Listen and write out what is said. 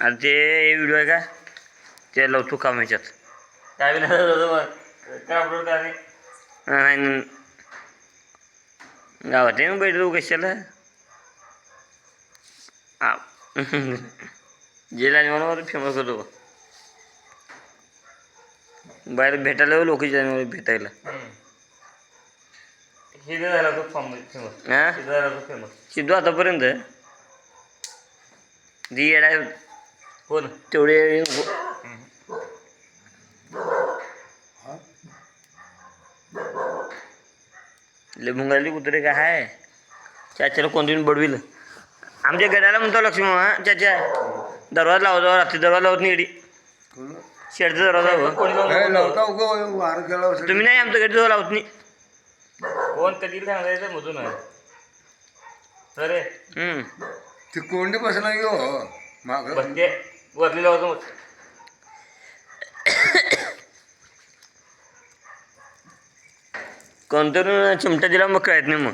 आणि ते व्हिडिओ आहे का? ते लावतो काम ह्याच्यात काय मग. अपलोड काय नाही आणि गावात आहे बैठ जाऊ कशाला? आ. जे जानेवारी फेमस होतो बाहेर भेटायला लोक जानेवारी भेटायला. हे झाला तो फेमस हा? झाला तो फेमस सिद्धू आतापर्यंत? दी येडा कोण तेवढे ले मुंगाली कुत्रे काय आहे चाच्याला कोणतरी बडविल? आमच्या गड्याला म्हणतो लक्ष्मी हा चाचा दरवाजा लावतो रात्री दरवाजा लावत नाही एडी शेडचा दरवाजा हो. कोणी लावून हे नको. लावता उगं वार केला तुम्ही नाही आमच्या गडी लावत नाही. कोण? कधी सांगायचं मधून? आहे अरे. हम्म. ती कोंडी बसला घेऊ माग. बसते वरली लावतो मग कोणतरी चिमटा दिला मग कळत नाही मग?